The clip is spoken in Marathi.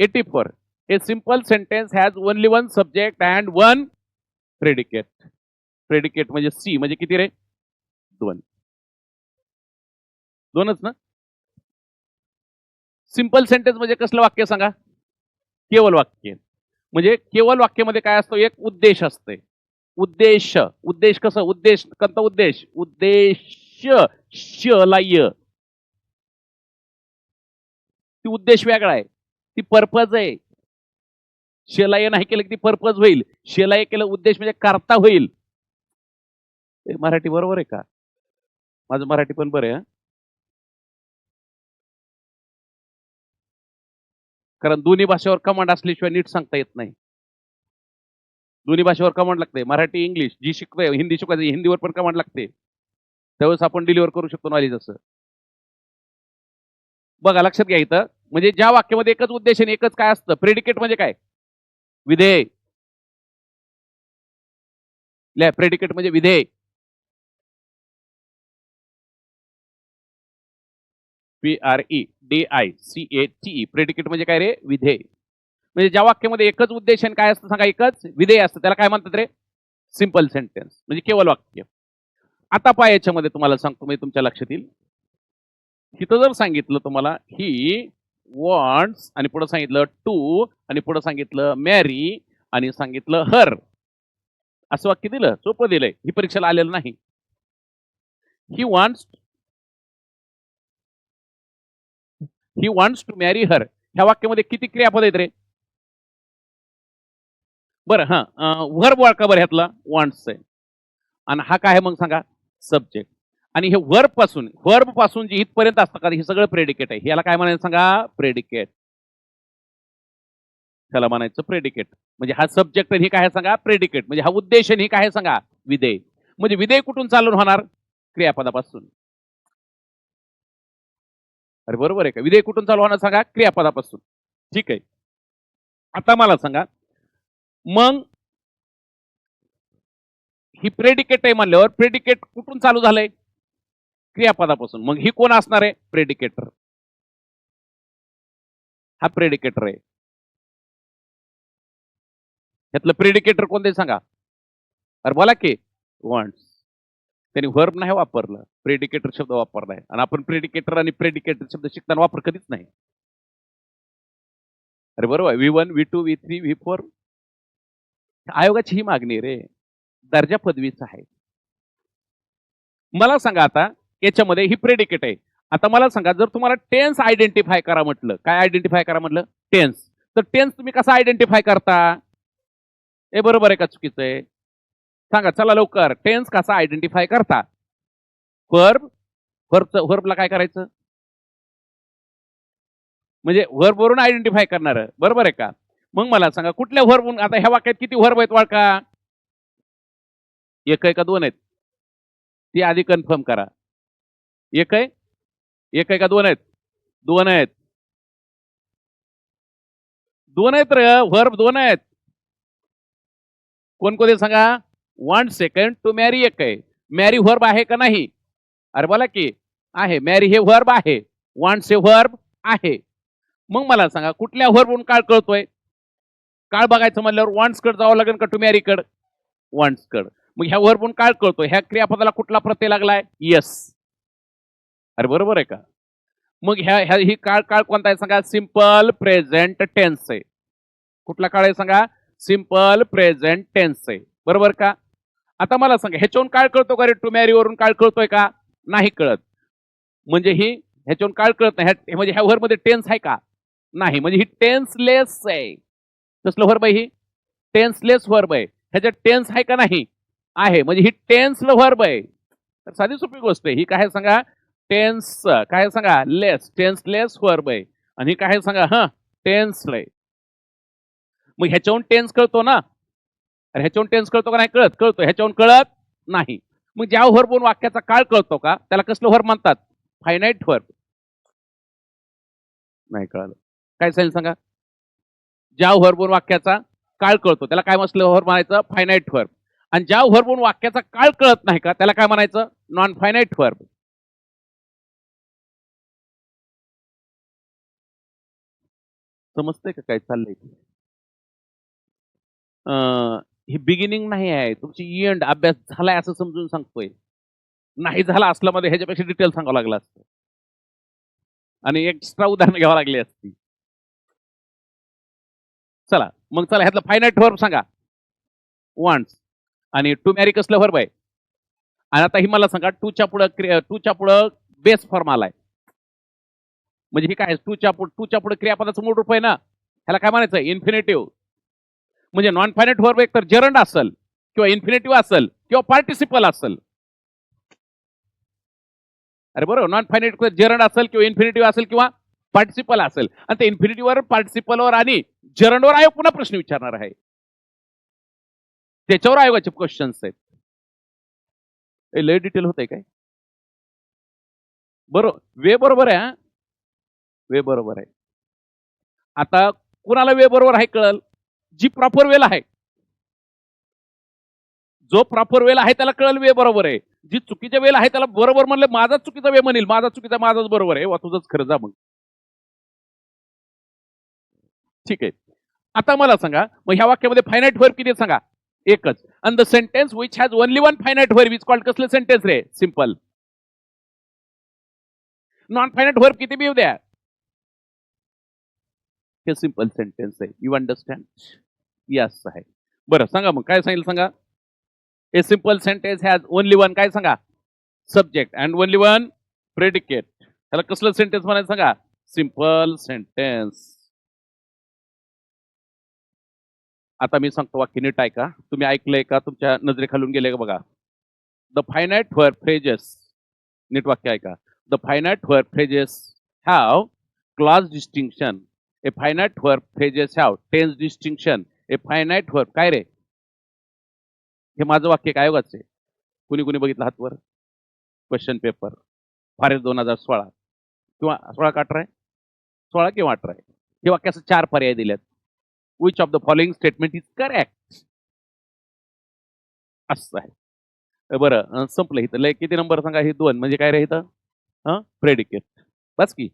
Eighty A simple sentence sentence has only one subject and one Predicate म्हणजे सी म्हणजे किती रे? दोन. दोनच ना? सिंपल सेंटेन्स म्हणजे कसलं वाक्य सांगा? केवळ वाक्य. म्हणजे केवळ वाक्यामध्ये काय असतो? एक उद्देश असते. उद्देश. उद्देश कसं? उद्देश कोणता उद्देश? उद्देश श ला य. ती उद्देश वेगळा आहे. ती पर्पज आहे. शेलाय नाही केलं की ती पर्पज होईल. शेलाय केलं उद्देश म्हणजे करता होईल. मराठी बरोबर आहे का? माझं मराठी पण बरं आहे कारण दोन्ही भाषेवर कमांड असल्याशिवाय नीट सांगता येत नाही. दोन्ही भाषेवर कमांड लागते. मराठी इंग्लिश जी शिकतोय हिंदी शिकवायची हिंदीवर पण कमांड लागते. त्यावेळेस आपण डिलिव्हर करू शकतो नॉलेज असं. बघा लक्षात घ्या इथं. म्हणजे ज्या वाक्यामध्ये एकच उद्देश आणि एकच काय असतं? प्रेडिकेट म्हणजे काय? विधेय. प्रेडिकेट म्हणजे विधेय. P R E D I C A T predicate म्हणजे काय रे? विधेय. म्हणजे ज्या वाक्यामध्ये एकच उद्देश आणि काय असतं सांगा एकच? विधेय असतं. त्याला काय म्हणतात रे? सिंपल सेंटेन्स म्हणजे केवळ वाक्य. आता पा याच्यामध्ये तुम्हाला सांगतो मी तुमच्या लक्षात येईल. इथं जर सांगितलं तुम्हाला ही वॉन्ट्स आणि पुढे सांगितलं टू आणि पुढे सांगितलं मॅरी आणि सांगितलं हर असं वाक्य दिलं सोपं दिलंय. ही परीक्षेला आलेलं नाही. He wants he wants to marry her ह्या वाक्यामध्ये किती क्रियापद आहेत रे? बरं हा व्हर्ब वाळका बरं ह्यातला वॉन्ट्स आहे. आणि हा काय आहे मग सांगा? सब्जेक्ट आणि हे वर्बपासून वर्बपासून जे इथपर्यंत असतं का हे सगळं प्रेडिकेट आहे. याला काय म्हणायचं सांगा? प्रेडिकेट त्याला म्हणायचं प्रेडिकेट म्हणजे हा सब्जेक्ट आणि हे काय सांगा? प्रेडिकेट म्हणजे हा उद्देश आणि हे काय सांगा? विधेय. म्हणजे विधेय कुठून चालून होणार? क्रियापदापासून. अरे बरोबर आहे का? विधेय कुठून चालू होणार सांगा? क्रियापदापासून. ठीक आहे. आता मला सांगा. मग ही प्रेडिकेट आहे म्हणल्यावर प्रेडिकेट कुठून चालू झालंय? क्रियापदापासून. मग ही कोण असणार आहे? प्रेडिकेटर हा प्रेडिकेटर आहे. ह्यातलं प्रेडिकेटर कोणते सांगा? अरे बोला की वॉन्ट्स त्यांनी व्हर्ब नाही वापरलं. प्रेडिकेटर शब्द वापरलाय. आणि आपण प्रेडिकेटर आणि प्रेडिकेटर शब्द शिकताना वापर कधीच नाही. अरे बरोबर V one V two V three V four आयोगाची ही मागणी रे. दर्जा पदवीच आहे. मला सांगा आता याच्यामध्ये ही प्रेडिकेट आहे. आता मला सांगा जर तुम्हाला टेन्स आयडेंटिफाय करा म्हटलं काय आयडेंटिफाय करा म्हटलं? टेन्स तर टेन्स तुम्ही कसा आयडेंटिफाय करता? हे बरोबर आहे का चुकीचं आहे? सांगा चला लवकर. टेन्स कसा आयडेंटिफाय करता? वर्ब व्हर्ब वर्बला काय करायचं? म्हणजे वर्ब वरून आयडेंटिफाय करणार. बरोबर आहे का? मग मला सांगा कुठल्या व्हर्ब आता ह्या वाक्यात किती व्हर्ब आहेत वाळका एक आहे का दोन आहेत. ती आधी कन्फर्म करा. एक आहे? एक आहे का दोन आहेत? दोन आहेत. दोन आहेत रे व्हर्ब दोन आहेत. कोण कोणते सांगा? वन सेकंड टू मॅरी एक आहे. मॅरी व्हर्ब आहे का नाही? अरे बोला की आहे. मॅरी हे व्हर्ब आहे. वॉन्ट्स हे व्हर्ब आहे. मग मला सांगा कुठल्या व्हर्बून काळ कळतोय? काळ बघायचं म्हणल्यावर वॉन्ट्स कड जावं लागेल का टू मॅरी कड? वॉन्ट्स कड. मग ह्या व्हर्बून काळ कळतोय. ह्या क्रियापदाला कुठला प्रत्यय लागलाय? यस अरे बरोबर आहे का? मग ह्या ह्या ही काळ काळ कोणता आहे सांगा? सिंपल प्रेझेंट टेन्स आहे कुठला काळ आहे सांगा? सिंपल प्रेझेंट टेन्स आहे बरोबर का? आता मला सांगा ह्याच्यावरून काळ कळतो का रे? टू मॅरीवरून काळ कळतोय का? नाही कळत. म्हणजे ही ह्याच्यावरून काळ कळत नाही. ह्या- म्हणजे ह्या व्हरमध्ये टेन्स आहे का? नाही. म्हणजे ही टेन्सलेस आहे. कसलं व्हर्ब आहे ही? टेन्सलेस व्हर्ब आहे. ह्याच्यात टेन्स आहे का नाही? आहे. म्हणजे ही टेन्स व्हर्ब आहे. तर साधी सोपी गोष्ट आहे. ही काय सांगा? टेन्स काय सांगा? लेस टेन्स लेस वर्ब आहे आणि काय आहे सांगा? हा टेन्सला आहे मग ह्याच्याहून टेन्स कळतो ना? अरे ह्याच्याहून टेन्स कळतो का नाही? कळत. कळतो. ह्याच्याहून कळत नाही. मग ज्या व्हर्बून वाक्याचा काळ कळतो का? त्याला कसलं व्हर्ब म्हणतात? फायनाईट व्हर्ब नाही कळालं. काय सांगेल सांगा? ज्या व्हर्बून वाक्याचा काळ कळतो त्याला काय मसलं व्हर्ब म्हणायचं? फायनाईट व्हर्ब आणि ज्या व्हर्बून वाक्याचा काळ कळत नाही का त्याला काय म्हणायचं? नॉन फायनाईट व्हर्ब समजतंय का काय चाललंय? ही बिगिनिंग नाही आहे. तुमची एंड अभ्यास झालाय असं समजून सांगतोय. नाही झाला असला मध्ये ह्याच्यापेक्षा डिटेल सांगावं लागलं असतं. आणि एक्स्ट्रा उदाहरणं घ्यावं लागली असती. चला मग चला ह्यातलं फायनाईट वर्ब सांगा. वॉन्ट्स आणि टू मॅरी कसलं वर्ब आहे. आणि आता ही मला सांगा टूच्या पुढं टूच्या पुढं बेस फॉर्म आलाय. म्हणजे हे काय टूच्या पुढे टूच्या पुढे क्रियापदाचं मूळ रूप आहे ना? ह्याला काय म्हणायचं? इन्फिनेटिव्ह म्हणजे नॉन फायनेट वर्ब एक तर जरंड असेल किंवा इन्फिनेटिव्ह असेल किंवा पार्टिसिपल असेल. अरे बरोबर नॉन फायनेट जरंड असेल किंवा इन्फिनेटिव्ह असेल किंवा पार्टिसिपल असेल. आणि ते इन्फिनिटीवर पार्टिसिपलवर आणि जरंडवर आयोग पुन्हा प्रश्न विचारणार आहे. त्याच्यावर आयोगाचे क्वेश्चन्स आहेत. हे लय डिटेल होत आहे काय? बरोबर वे बरोबर आहे वे बरोबर आहे. आता कुणाला वे बरोबर आहे कळल? जी प्रॉपर वेल आहे. जो प्रॉपर वेल आहे त्याला कळल वे बरोबर आहे. जी चुकीच्या वेल आहे त्याला बरोबर म्हणलं माझाच चुकीचा वे म्हणेल. माझा चुकीचा माझाच बरोबर आहे. वा तुझंच खरं जा मग. ठीक आहे. आता मला सांगा मग ह्या वाक्यामध्ये फायनाईट वर्ब किती सांगा? एकच. An the sentence which has only one finite verb is called कसले सेंटेन्स रे? सिंपल नॉन फायनाईट वर्क किती बी द्या. हे सिंपल सेंटेन्स आहे. यू अंडरस्टँड यस आहे बरं सांगा मग काय सांगितलं सांगा? A simple sentence has only one काय सांगा? Subject and only one predicate त्याला कसलं सेंटेन्स म्हणायचं सांगा? सिंपल सेंटेन्स आता मी सांगतो वाक्य नीट ऐका. तुम्ही ऐकलंय का? तुमच्या नजरेखालून गेले का बघा? द फायनाईट वर फ्रेजेस नीट वाक्य ऐका. The finite verb phrases have class distinction a finite verb phrases have tense distinction a finite verb काय रे? हे माझं वाक्य काय वाचे कुणी कुणी बघितलं हातवर? क्वेश्चन पेपर फारेस दोन हजार सोळा. किंवा सोळा का अठरा आहे? सोळा किंवा अठरा आहे? हे वाक्याचं चार पर्याय दिलेत. Which of the following statement is correct असं आहे. बरं संपलं इथं. लय किती नंबर सांगा? हे दोन. म्हणजे काय रे इथं? हां प्रेडिकेट बस की.